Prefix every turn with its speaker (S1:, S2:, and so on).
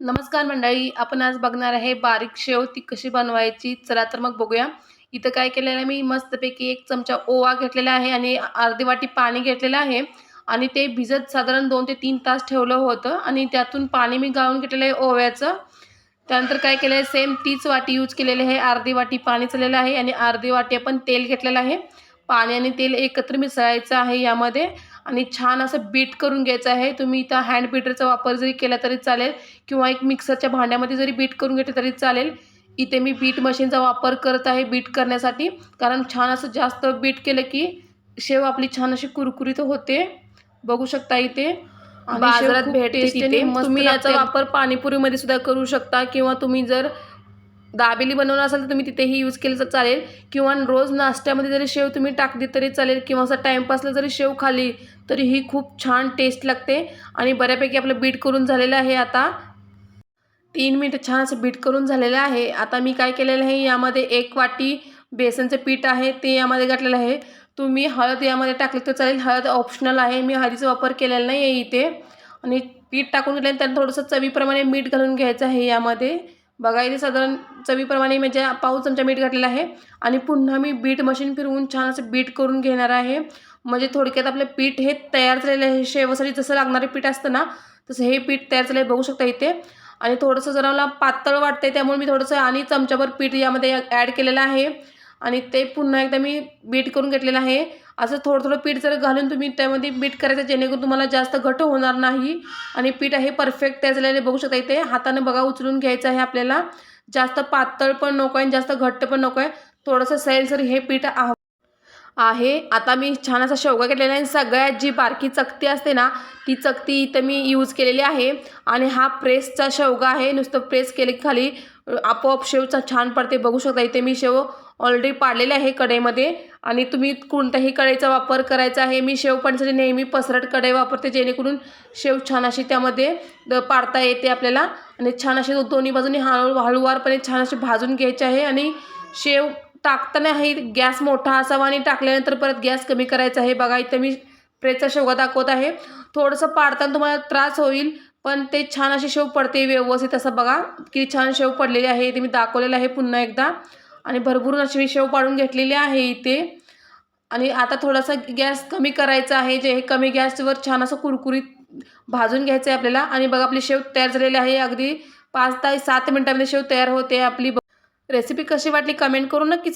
S1: नमस्कार मंडळी आपण आज बघणार आहे बारीक शेव ती कशी बनवायची? चला तर मग बघूया. इथं काय केलेलं आहे मी मस्तपैकी एक चमचा ओवा घेतलेला आहे आणि अर्धी वाटी पाणी घेतलेलं आहे. आणि ते भिजत साधारण दोन ते तीन तास ठेवलं होतं आणि त्यातून पाणी मी गाळून घेतलेलं आहे ओव्याचं. त्यानंतर काय केलं आहे सेम तीच वाटी यूज केलेली आहे. अर्धी वाटी पाणी चाललेलं आहे आणि अर्धी वाटी आपण तेल घेतलेलं आहे. पाणी आणि तेल एकत्र मिसळायचं आहे यामध्ये. आणि छान असं बीट करून घ्यायचं आहे. तुम्ही इथं हँड बीटरचा वापर जरी केला तरी चालेल किंवा एक मिक्सरच्या भांड्यामध्ये जरी बीट करून घेतलं तरी चालेल. इथे मी बीट मशीनचा वापर करत आहे बीट करण्यासाठी. कारण छान असं जास्त बीट केलं की शेव आपली छान अशी कुरकुरीत होते. बघू शकता इथे.
S2: बाजारात भेटते तुम्ही याचा
S1: याचा वापर पाणीपुरीमध्ये सुद्धा करू शकता किंवा तुम्ही जर दाबेली बनवणार असाल तर तुम्ही तिथेही यूज केलं तर चालेल. किंवा रोज नाश्त्यामध्ये जरी शेव तुम्ही टाकली तरी चालेल. किंवा असं टाईमपासला जरी शेव खाली तरी ही खूप छान टेस्ट लागते. आणि बऱ्यापैकी आपलं बीट करून झालेलं आहे आता. तीन मिनटं छान असं बीट करून झालेलं आहे. आता मी काय केलेलं आहे यामध्ये एक वाटी बेसनचं पीठ आहे ते यामध्ये घातलेलं आहे. तुम्ही हळद यामध्ये टाकले तर चालेल. हळद ऑप्शनल आहे. मी हळदीचा वापर केलेला नाही आहे इथे. आणि पीठ टाकून घेतल्यानंतर थोडंसं चवीप्रमाणे मीठ घालून घ्यायचं आहे यामध्ये. बघा इथे साधारण चवीप्रमाणे म्हणजे पाऊस चमचा मीठ घातलेलं आहे आणि पुन्हा मी बीट मशीन फिरवून छान असं बीट करून घेणार आहे. म्हणजे थोडक्यात आपलं पीठ हे तयार झालेलं आहे. शेवसाठी जसं लागणारे पीठ असतं ना तसं हे पीठ तयार झालं आहे बघू शकता इथे. आणि थोडंसं जरा मला पातळ वाटतंय त्यामुळे मी थोडंसं आणि चमच्याभर पीठ यामध्ये ॲड केलेलं आहे. आणि ते पुन्हा एकदा मी बीट करून घेतलेलं आहे. असं थोडं थोडं पीठ जर घालून तुम्ही त्यामध्ये बीट करायचं जेणेकरून तुम्हाला जास्त घट होणार नाही. आणि पीठ आहे परफेक्ट तयार झालेले बघू शकता इथे. हाताने बघा उचलून घ्यायचं आहे आपल्याला. जास्त पातळ पण नको आहे आणि जास्त घट्ट पण नको आहे. थोडंसं सैलसर हे पीठ आह आहे. आता मी छान असा शेवगा केलेला आहे आणि सगळ्यात जी बारकी चकती असते ना ती चकती इथं मी यूज केलेली आहे. आणि हा प्रेसचा शेवगा आहे. नुसतं प्रेस केले खाली आपोआप शेवचा छान पडते बघू शकता इथे मी शेव ऑलरेडी पाडलेले आहे कढईमध्ये. आणि तुम्ही कोणत्याही कढईचा वापर करायचा आहे मी शेव पाडण्यासाठी नेहमी पसरट कढई वापरते जेणेकरून शेव छान अशी त्यामध्ये पाडता येते आपल्याला. आणि छान अशी दोन्ही बाजूनी हळू हळूवारपणे छान असे भाजून घ्यायचे आहे. आणि शेव टाकताना हे गॅस मोठा असावा आणि टाकल्यानंतर परत गॅस कमी करायचा आहे. बघा इथं मी प्रेसचा शेवगा दाखवत आहे. थोडंसं पाडताना तुम्हाला त्रास होईल पण ते छान अशी शेव पडते व्यवस्थित. असं बघा की छान शेव पडलेली आहे. ते मी दाखवलेलं आहे पुन्हा एकदा. आणि भरभरून अशी मी शेव पाडून घेतलेली आहे इथे. आणि आता थोडासा गॅस कमी करायचा आहे. जे हे कमी गॅसवर छान असं कुरकुरीत भाजून घ्यायचं आहे आपल्याला. आणि बघा आपली शेव तयार झालेली आहे. अगदी पाच ते सात मिनटामध्ये शेव तयार होते आपली. रेसिपी कशी वाटली कमेंट करून नक्की